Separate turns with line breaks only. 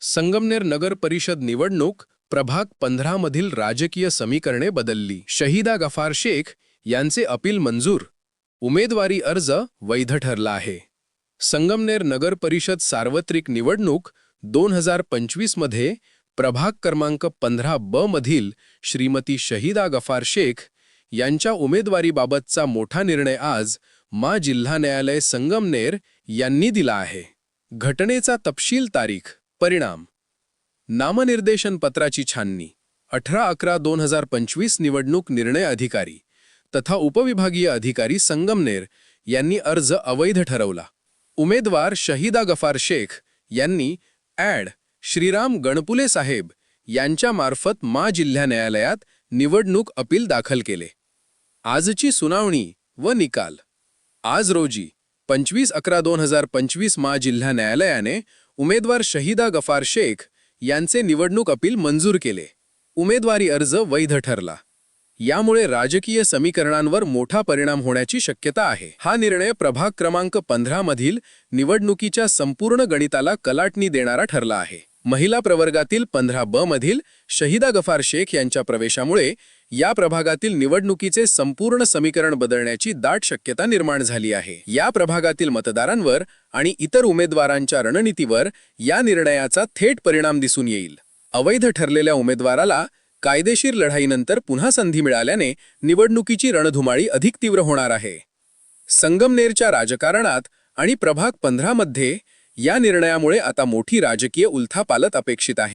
संगमनेर नगर परिषद निवडणूक प्रभाग पंधरा मधील राजकीय समीकरणे बदलली. शहीदा गफार शेख यांचे अपील मंजूर. उमेदवारी अर्ज वैध ठरला आहे. संगमनेर नगर परिषद सार्वत्रिक निवडणूक दोन हजार पंचवीसमध्ये प्रभाग क्रमांक पंधरा ब मधील श्रीमती शहीदा गफार शेख यांच्या उमेदवारीबाबतचा मोठा निर्णय आज मा जिल्हा न्यायालय संगमनेर यांनी दिला आहे. घटनेचा तपशील तारीख परिणाम. नामनिर्देशन पत्राची छाननी. अठरा अकरा दोन हजार पंचवीस निवडणूक निर्णय अधिकारी. तथा उपविभागीय अधिकारी संगमनेर यांनी अर्ज अवैध ठरवला. उमेदवार शहीदा गफार शेख यांनी ॲड. श्रीराम गणपुले साहेब यांच्यामार्फत मा जिल्हा न्यायालयात निवडणूक अपील दाखल केले. आजची सुनावणी व निकाल. आज रोजी पंचवीस अकरा दोन हजार पंचवीस मा जिल्हा न्यायालयाने उमेदवार शहीदा गफार शेख यांचे निवडणूक अपील मंजूर केले. उमेदवारी अर्ज वैध ठरला. यामुळे राजकीय समीकरणांवर मोठा परिणाम होण्याची शक्यता आहे. हा निर्णय प्रभाग क्रमांक पंधरा मधील निवडणुकीच्या संपूर्ण गणिताला कलाटणी देणारा ठरला आहे. महिला प्रवर्गातील पंधरा ब मधील शहीदा गफार शेख यांच्या प्रवेशामुळे या प्रभागातील निवडणुकीचे संपूर्ण समीकरण बदलण्याची दाट शक्यता निर्माण झाली आहे. या प्रभागातील मतदारांवर आणि इतर उमेदवारांच्या रणनीतीवर या निर्णयाचा थेट परिणाम दिसून येईल. अवैध ठरलेल्या उमेदवाराला कायदेशीर लढाईनंतर पुन्हा संधी मिळाल्याने निवडणुकीची रणधुमाळी अधिक तीव्र होणार आहे. संगमनेरच्या राजकारणात आणि प्रभाग पंधरा मध्ये या निर्णयामुळे आता मोठी राजकीय उलथापालत अपेक्षित आहे.